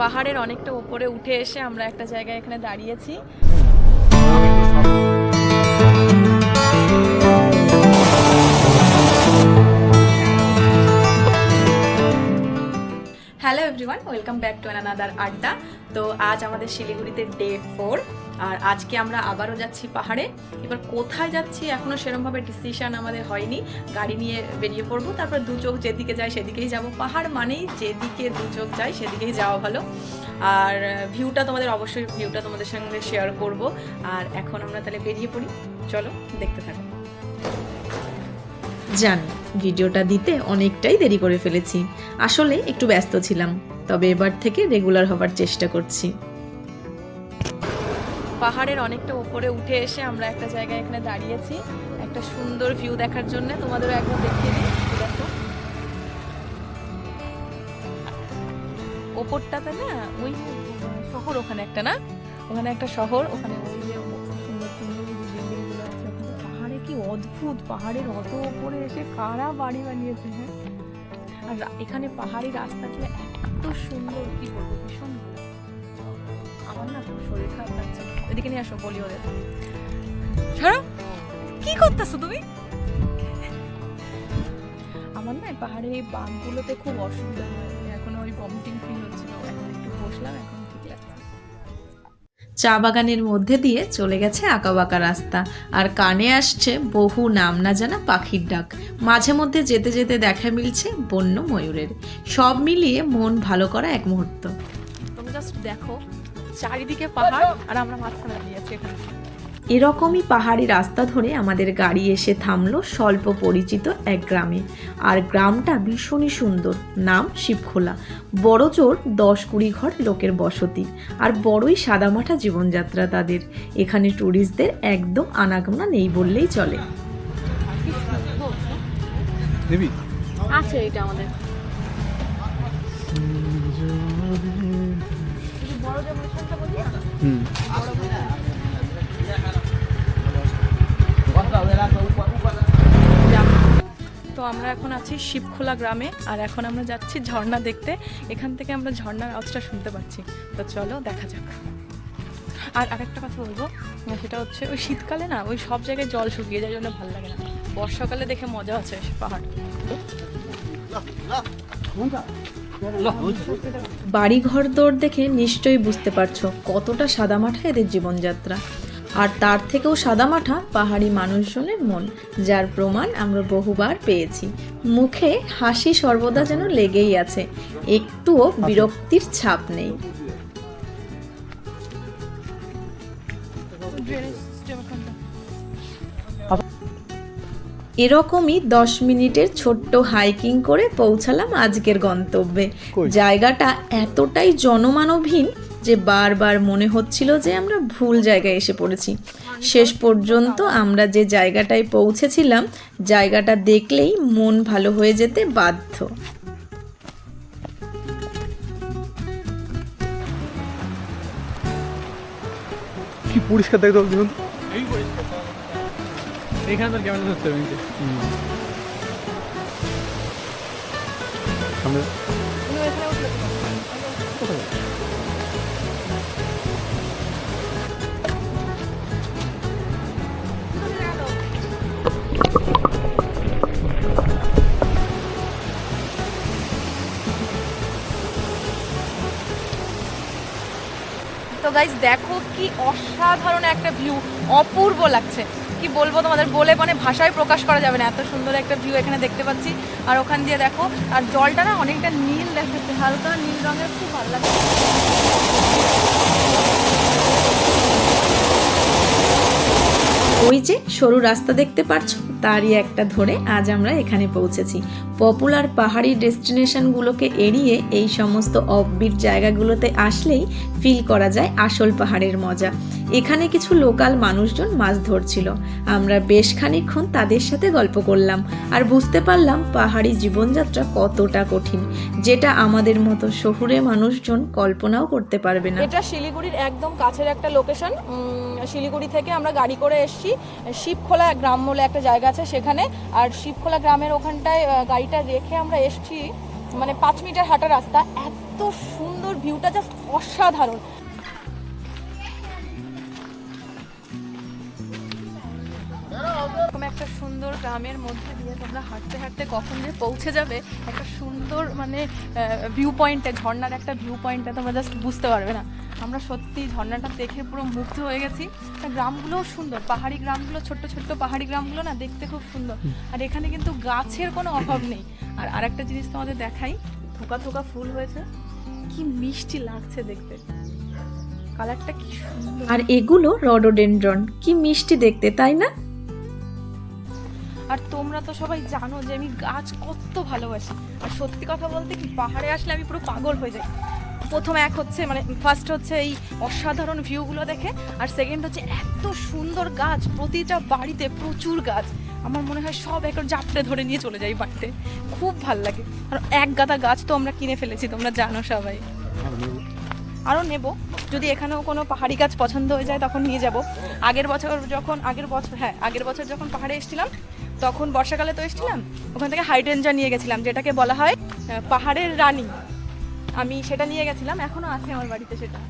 পাহাড়ের অনেকটা উপরে উঠে এসে আমরা একটা জায়গায় এখানে দাঁড়িয়েছি। Hello everyone welcome back to another adda. তো আজ আমাদের শিলিগুড়িতে ডে ফোর আর আজকে আমরা আবারও যাচ্ছি পাহাড়ে। এবার কোথায় যাচ্ছি এখনও সেরমভাবে ডিসিশন আমাদের হয়নি। গাড়ি নিয়ে বেরিয়ে পড়ব, তারপর দু চোখ যেদিকে যায় সেদিকেই যাব। পাহাড় মানেই যেদিকে দু চোখ যায় সেদিকেই যাওয়া ভালো। আর ভিউটা তোমাদের অবশ্যই ভিউটা তোমাদের সঙ্গে শেয়ার করব। আর এখন আমরা তাহলে বেরিয়ে পড়ি। চলো, দেখতে থাকো। জানি, ভিডিওটা দিতে অনেকটাই দেরি করে ফেলেছি। আসলে একটু ব্যস্ত ছিলাম, তবে এবার থেকে রেগুলার হবার চেষ্টা করছি। পাহাড়ের অনেকটা উপরে উঠে এসে আমরা একটা জায়গায় এখানে দাঁড়িয়েছি। একটা সুন্দর ভিউ দেখার জন্য তোমাদেরও একবার দেখিয়ে দিই। দেখো। ওপরটাতে না ওই শহর ওখানে একটা না? ওখানে একটা শহর, ওখানে ওই যে অদ্ভুত, পাহাড়ের অত উপরে এসে কারা বাড়ি বানিয়েছে হ্যাঁ? আর এখানে পাহাড়ি রাস্তাগুলো এত সুন্দর, কি বলব, ভীষণ আমার না খুব শরীর খারাপ লাগছে। এদিকে নিয়ে আসো, বলি ওদের। ছাড়ো! কি করতেছো তুমি? আমার না এই পাহাড়ে এই বাঘগুলোতে খুব অসুবিধা হয়। এখন ওই ভমিটিং ফিল হচ্ছিল। এখন একটু বসলাম, এখন চা বাগানের মধ্যে দিয়ে চলে গেছে আঁকাবাঁকা রাস্তা। আর কানে আসছে বহু নাম না জানা পাখির ডাক। মাঝে মধ্যে যেতে যেতে দেখা মিলছে বন্য ময়ূরের। সব মিলিয়ে মন ভালো করা এক মুহূর্ত। তুমি জাস্ট দেখো, চারিদিকে পাহাড় আর আমরা মাঝখানে দিয়েছি এখানে। এরকমই পাহাড়ি রাস্তা ধরে আমাদের গাড়ি এসে থামলো স্বল্প পরিচিত এক গ্রামে। আর গ্রামটা ভীষণই সুন্দর। নাম শিবখোলা। বড় জোর দশ কুড়ি ঘর লোকের বসতি। আর বড়ই সাদামাঠা জীবনযাত্রা তাদের। এখানে ট্যুরিস্টদের একদম আনাগোনা নেই বললেই চলে। দেবী আছে এটা আমাদের। হুম তো আমরা এখন আছি শিবখোলা গ্রামে, আর এখন আমরা যাচ্ছি ঝর্ণা দেখতে। এখান থেকে আমরা ঝর্ণার আওয়াজটা শুনতে পাচ্ছি। তো চলো দেখা যাক। আর আরেকটা কথা বলব, সেটা হচ্ছে ওই শীতকালে না, ওই সব জায়গায় জল শুকিয়ে যায় জন্য ভালো লাগে না। বর্ষাকালে দেখে মজা আছে পাহাড়। বাড়ি ঘর দৌড় দেখে নিশ্চয়ই বুঝতে পারছ কতটা সাদামাঠা এদের জীবনযাত্রা। আর তার থেকেও সাদামাঠা পাহাড়ি মানুষজনের মন যার প্রমাণ আমরা বহুবার পেয়েছি। মুখে হাসি সর্বদা যেন লেগেই আছে একটুও বিরক্তির ছাপ নেই। এরকমই দশ মিনিটের ছোট্ট হাইকিং করে পৌঁছালাম আজকের গন্তব্যে। জায়গাটা এতটাই জনমানবহীন যে বারবার মনে হচ্ছিল যে আমরা ভুল জায়গায় এসে পড়েছি। শেষ পর্যন্ত আমরা যে জায়গাটায় পৌঁছেছিলাম জায়গাটা দেখলেই মন ভালো হয়ে যেতে বাধ্য। কি পরিষ্কার দেখতে হবে দেখুন। এখানে তো ক্যামেরা ধরতে হবে সামনে। তো গাইজ দেখো কি অসাধারণ একটা ভিউ অপূর্ব লাগছে। কি বলব তোমাদের, বলে মানে ভাষায় প্রকাশ করা যাবে না, এত সুন্দর একটা ভিউ এখানে দেখতে পাচ্ছি। আর ওখান দিয়ে দেখো, আর জলটা না অনেকটা নীল দেখাচ্ছে, হালকা নীল রঙের, খুব ভালো লাগছে। ওই যে সরু রাস্তা দেখতে পাচ্ছ তারই একটা ধরে আজ আমরা এখানে পৌঁছেছি। পপুলার পাহাড়ি ডেস্টিনেশনগুলোকে এড়িয়ে এই সমস্ত অফবিট জায়গাগুলোতে আসলেই ফিল করা যায় আসল পাহাড়ের মজা। এখানে কিছু লোকাল মানুষজন মাছ ধরছিল। আমরা বেশ খানিকক্ষণ তাদের সাথে গল্প করলাম আর বুঝতে পারলাম পাহাড়ি জীবনযাত্রা কতটা কঠিন যেটা আমাদের মতো শহুরে মানুষজন কল্পনাও করতে পারবে না। এটা শিলিগুড়ির একদম কাছের একটা লোকেশন শিলিগুড়ি থেকে আমরা গাড়ি করে এসেছি। শিবখোলা গ্রাম বলে একটা জায়গা আছে সেখানে। আর শিবখোলা গ্রামের ওখানটায় আহ, গাড়িটা রেখে আমরা এসেছি মানে পাঁচ মিটার হাঁটা রাস্তা। এত সুন্দর ভিউটা জাস্ট অসাধারণ। একটা সুন্দর গ্রামের মধ্যে দিয়ে তোমরা হাঁটতে হাঁটতে কখন যে পৌঁছে যাবে, একটা সুন্দর মানে ভিউ পয়েন্টে ঝর্নার একটা ভিউ পয়েন্টে তোমরা জাস্ট বুঝতে পারবে না। আমরা সত্যি ঝর্ণাটা দেখে পুরো মুগ্ধ হয়ে গেছি। গ্রামগুলোও সুন্দর। পাহাড়ি গ্রামগুলো ছোট্ট ছোট্ট পাহাড়ি গ্রামগুলো না দেখতে খুব সুন্দর। আর এখানে কিন্তু গাছের কোনো অভাব নেই। আর আরেকটা জিনিস তোমাদের দেখাই। থোকা থোকা ফুল হয়েছে। কি মিষ্টি লাগছে দেখতে। কালারটা কি সুন্দর। আর এগুলো রডোডেন্ড্রন। কি মিষ্টি দেখতে তাই না? আর তোমরা তো সবাই জানো যে আমি গাছ কত ভালোবাসি। আর সত্যি কথা বলতে কি পাহাড়ে আসলে আমি পুরো পাগল হয়ে যাই। প্রথম এক হচ্ছে মানে ফার্স্ট হচ্ছে এই অসাধারণ ভিউগুলো দেখে, আর সেকেন্ড হচ্ছে এত সুন্দর গাছ, প্রতিটা বাড়িতে প্রচুর গাছ। আমার মনে হয় সব একর জাপটে ধরে নিয়ে চলে যাই বাড়িতে। খুব ভালো লাগে। আর এক গাদা গাছ তো আমরা কিনে ফেলেছি, তোমরা জানো সবাই। আরও নেব। যদি এখানেও কোনো পাহাড়ি গাছ পছন্দ হয়ে যায়, তখন নিয়ে যাব। আগের বছর যখন, আগের বছর হ্যাঁ আগের বছর যখন পাহাড়ে এসেছিলাম, তখন বর্ষাকালে তো এসেছিলাম, ওখান থেকে হাইড্রেঞ্জা নিয়ে গেছিলাম, যেটাকে বলা হয় পাহাড়ের রানী। আমি সেটা নিয়ে গেছিলাম এখনও আছে আমার বাড়িতে সেটা।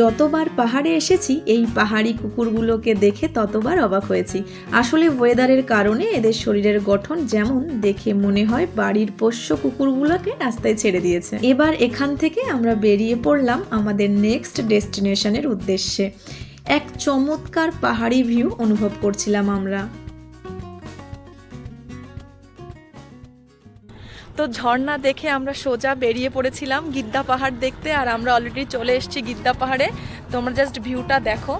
যতবার পাহাড়ে এসেছি, এই পাহাড়ি কুকুরগুলোকে দেখে ততবার অবাক হয়েছি। আসলে ওয়েদারের কারণে এদের শরীরের গঠন যেমন দেখে মনে হয়, বাড়ির পোষ্য কুকুরগুলোকে রাস্তায় ছেড়ে দিয়েছে। এবার এখান থেকে আমরা বেরিয়ে পড়লাম আমাদের নেক্সট ডেস্টিনেশনের উদ্দেশ্যে। এক চমৎকার পাহাড়ি ভিউ অনুভব করছিলাম আমরা। তো ঝর্ণা দেখে আমরা সোজা বেরিয়ে পড়েছিলাম গিদ্দা পাহাড় দেখতে, আর আমরা অলরেডি চলে এসেছি গিদ্দা পাহাড়ে। তোমরা জাস্ট ভিউটা দেখো।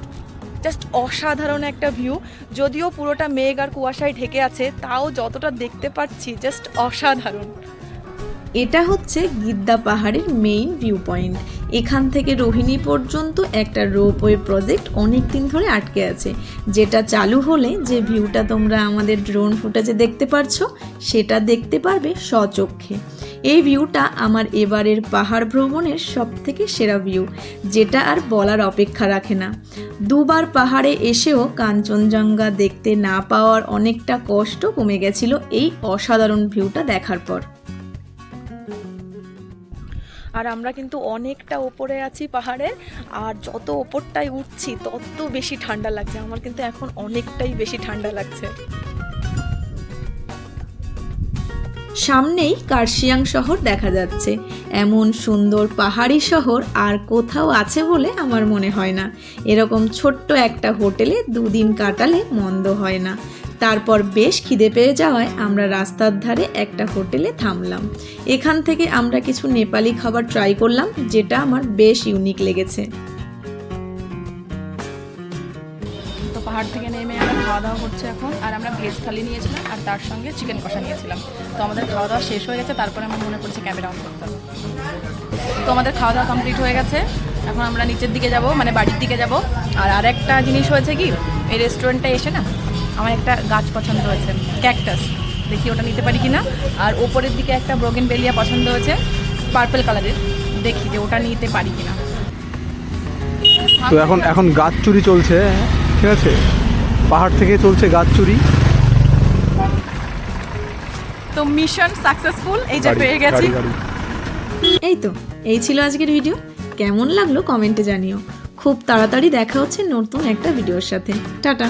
জাস্ট অসাধারণ একটা ভিউ যদিও পুরোটা মেঘ আর কুয়াশায় ঢেকে আছে, তাও যতটা দেখতে পাচ্ছি জাস্ট অসাধারণ। এটা হচ্ছে গিদ্দা পাহাড়ের মেইন ভিউ পয়েন্ট এখান থেকে রোহিণী পর্যন্ত একটা রোপওয়ে প্রজেক্ট অনেক দিন ধরে আটকে আছে। যেটা চালু হলে যে ভিউটা তোমরা আমাদের ড্রোন ফুটেজে দেখতে পারছ, সেটা দেখতে পারবে স্বচক্ষে। এই ভিউটা আমার এবারের পাহাড় ভ্রমণের সব থেকে সেরা ভিউ যেটা আর বলার অপেক্ষা রাখে না। দুবার পাহাড়ে এসেও কাঞ্চনজঙ্ঘা দেখতে না পাওয়ার অনেকটা কষ্ট কমে গেছিল এই অসাধারণ ভিউটা দেখার পর। আর আমরা কিন্তু অনেকটা ওপরে আছি পাহাড়ে, আর যত ওপরটাই উঠছি তত বেশি ঠান্ডা লাগছে। আমার কিন্তু এখন অনেকটাই বেশি ঠান্ডা লাগছে। সামনেই কার্শিয়াং শহর দেখা যাচ্ছে। এমন সুন্দর পাহাড়ি শহর আর কোথাও আছে বলে আমার মনে হয় না। এরকম ছোট্ট একটা হোটেলে দুদিন কাটালে মন্দ হয় না। তারপর বেশ খিদে পেয়ে যাওয়ায় আমরা রাস্তার ধারে একটা হোটেলে থামলাম। এখান থেকে আমরা কিছু নেপালি খাবার ট্রাই করলাম, যেটা আমার বেশ ইউনিক লেগেছে। তো পাহাড় থেকে নেমে আমরা খাওয়া দাওয়া করছে এখন। আর আমরা ভেজ থালি নিয়েছিলাম আর তার সঙ্গে চিকেন কষা নিয়েছিলাম। তো আমাদের খাওয়া দাওয়া শেষ হয়ে গেছে, তারপরে আমার মনে পড়ছে ক্যামেরা অন করতে। তো আমাদের খাওয়া দাওয়া কমপ্লিট হয়ে গেছে। এখন আমরা নিচের দিকে যাব মানে বাড়ির দিকে যাব। আর আরেকটা জিনিস হয়েছে কি, এই রেস্টুরেন্টে এসে না আমার একটা গাছ পছন্দ হয়েছে ক্যাকটাস দেখি ওটা নিতে পারি কি না আর ওপরের দিকে একটা ব্রোগেন বেলিয়া পছন্দ হয়েছে পার্পল কালারের দেখি যে ওটা নিতে পারি কি না তো এখন এখন গাছ চুরি চলছে ঠিক আছে? পাহাড় থেকে চলছে গাছ চুরি। তো মিশন সাকসেসফুল এই যে পেয়ে গেছি। এই তো এই ছিল আজকের ভিডিও কেমন লাগল কমেন্টে জানিও। খুব তাড়াতাড়ি দেখা হচ্ছে নতুন একটা ভিডিওর সাথে। টাটা।